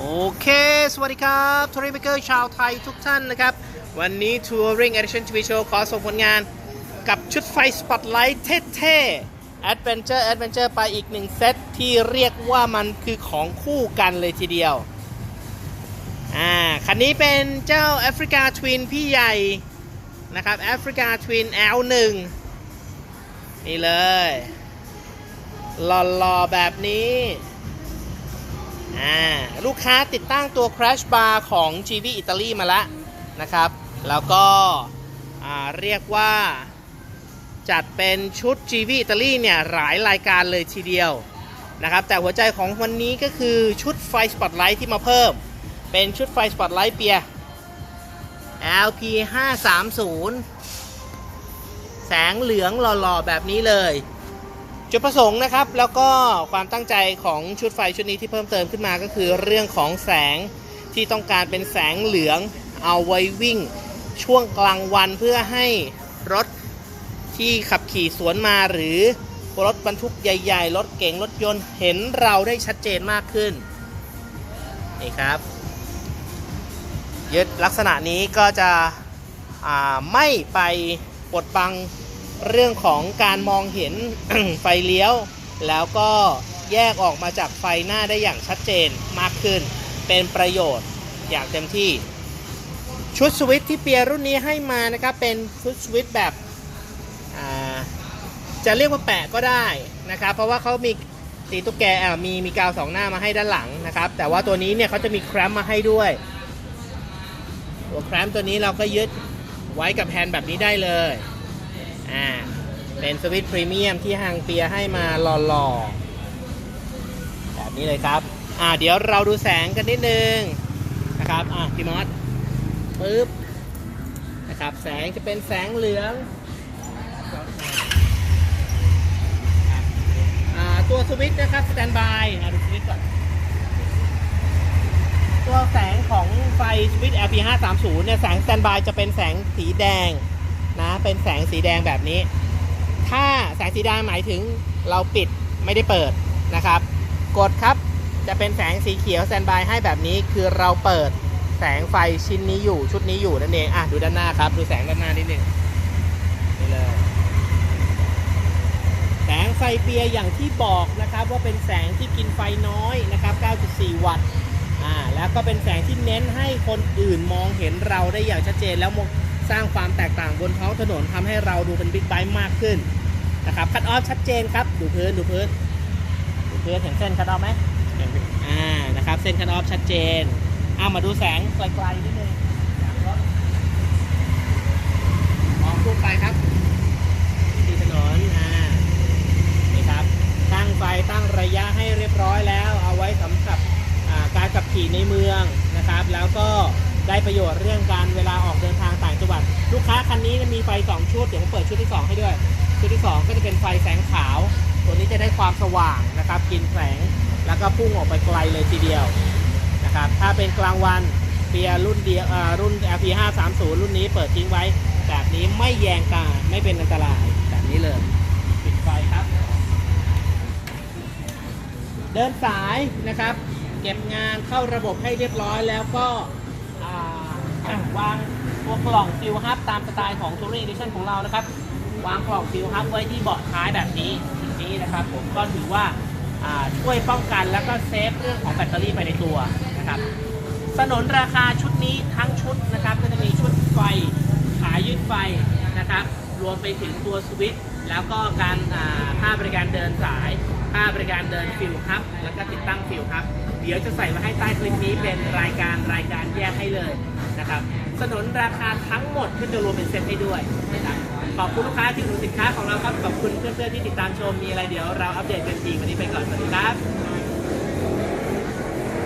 โอเค สวัสดีครับทัวริงเบเกอร์ชาวไทยทุกท่านนะครับ วันนี้ Touring Edition TV Show ขอส่งผลงานกับชุดไฟสปอตไลท์เท่ๆ Adventure Adventure ไปอีกหนึ่งเซตที่เรียกว่ามันคือของคู่กันเลยทีเดียว อ่า คันนี้เป็นเจ้า Africa Twin พี่ใหญ่นะครับ Africa Twin L1 นี่เลยหล่อๆแบบนี้ อ่าลูกค้าติดตั้งตัว Crash Bar ของ GV อิตาลีมาแล้วนะครับ แล้วก็เรียกว่าจัดเป็นชุด GV อิตาลีเนี่ยหลายรายการเลยทีเดียวนะครับ แต่หัวใจของวันนี้ก็คือชุดไฟสปอตไลท์ที่มาเพิ่ม เป็นชุดไฟสปอตไลท์เปีย LP 530แสงเหลืองหล่อๆ แบบนี้เลย จุดประสงค์นะครับ แล้วก็ความตั้งใจของชุดไฟชุดนี้ที่เพิ่มเติมขึ้นมาก็คือเรื่องของแสงที่ต้องการเป็นแสงเหลืองเอาไว้วิ่ง ช่วงกลางวันเพื่อให้รถที่ขับขี่สวนมาหรือรถบรรทุกใหญ่ ๆ รถเก๋งรถยนต์เห็นเราได้ชัดเจนมากขึ้นนี่ครับยึดลักษณะนี้ก็จะไม่ไปปดบัง เรื่องของการมองเห็นไฟเลี้ยว แล้วก็แยกออกมาจากไฟหน้าได้อย่างชัดเจนมากขึ้น เป็นประโยชน์อย่างเต็มที่ ชุดสวิตที่เปียรุ่นนี้ให้มานะครับ เป็นชุดสวิตแบบจะเรียกว่าแปะก็ได้นะครับ เพราะว่าเขามีตีตุ๊กแกอ่ามีมีกาวสองหน้ามาให้ด้านหลังนะครับ แต่ว่าตัวนี้เนี่ยเขาจะมีแครมมาให้ด้วย ตัวแครมตัวนี้เราก็ยึดไว้กับแฮนด์แบบนี้ได้เลย อ่าเป็นสวิตช์พรีเมียมที่ฮังเปียให้มาหล่อๆแบบนี้เลยครับอ่าเดี๋ยวเราดูแสงกันนิดนึงนะครับอ่าพี่มอสปึ๊บนะครับแสงจะเป็นแสงเหลืองอ่าตัวสวิตช์นะครับสแตนบายอ่าดูสวิตช์ก่อนตัวแสงของไฟสวิตช์ LP 530เนี่ยแสงสแตนบายจะเป็นแสงสีแดง นะ เป็นแสงสีแดงแบบนี้ ถ้าแสงสีแดงหมายถึงเราปิดไม่ได้เปิดนะครับ กดครับจะเป็นแสงสีเขียวแตนบายให้แบบนี้คือเราเปิดแสงไฟชิ้นนี้อยู่ชุดนี้อยู่นั่นเองอะดูด้านหน้าครับดูแสงด้านหน้านิดนึงนี่เลยแสงไฟเปียอย่างที่บอกนะครับว่าเป็นแสงที่กินไฟน้อยนะครับ 9.4 วัตต์อ่าแล้วก็เป็นแสงที่เน้นให้คนอื่นมองเห็นเราได้อย่างชัดเจนแล้วมอง สร้างความแตกต่างบนท้องถนนทำให้เราดูเป็นบิ๊กไบค์มากขึ้นนะครับคัดออฟชัดเจนครับ ดูพื้นดูพื้นดูพื้นเห็นเส้นคัดออฟไหมอ่านะครับเส้นคัดออฟชัดเจนอ่ามาดูแสงไกลๆนิดนึงจากรถมองทั่วไปครับที่ถนนอ่านี่ครับตั้งไฟตั้งระยะให้เรียบร้อยแล้ว เอาไว้สำหรับอ่าการขับขี่ในเมืองนะครับ แล้วก็ได้ประโยชน์เรื่องการเวลาออกเดินทาง จังหวัดลูกค้าคันนี้มีไฟ 2 ชุด เดี๋ยวผมเปิดชุดที่ 2 ให้ด้วย ชุดที่ 2 ก็จะเป็นไฟแสงขาว ตัวนี้จะได้ความสว่างนะครับ กินแสง แล้วก็พุ่งออกไปไกลเลยทีเดียวนะครับ ถ้าเป็นกลางวันเปียร์รุ่นเดียวอ่ารุ่น LP 530รุ่นนี้เปิดทิ้งไว้ แบบนี้ไม่แยงตาไม่เป็นอันตรายแบบนี้เลย ปิดไฟครับ เดินสายนะครับ เก็บงานเข้าระบบให้เรียบร้อยแล้วก็ วางตัวกล่องฟิลฮับตามสไตล์ของ Touring Edition ของเรานะครับ วางกล่องฟิลฮับไว้ที่เบาะท้ายแบบนี้นี้นะครับ ผมก็ถือว่าช่วยป้องกันแล้วก็เซฟเรื่องของแบตเตอรี่ไปในตัวนะครับสนนราคาชุดนี้ทั้งชุดนะครับ ก็จะมีชุดไฟขายืดไฟนะครับ รวมไปถึงตัวสวิตช์แล้วก็การอ่าค่าบริการเดินสาย ค่าบริการเดินฟิลครับ แล้วก็ติดตั้งฟิลครับ เดี๋ยวจะใส่มาให้ใต้คลิปนี้เป็นรายการรายการแยกให้เลย นะครับ สนนราคาทั้งหมดก็จะรวมเป็นเซ็ตให้ด้วยนะครับขอบคุณลูกค้าที่อุดหนุนสินค้าของเราครับ ขอบคุณเพื่อนๆที่ติดตามชม มีอะไรเดี๋ยวเราอัปเดตกันทีวันนี้ไปก่อน สวัสดีครับ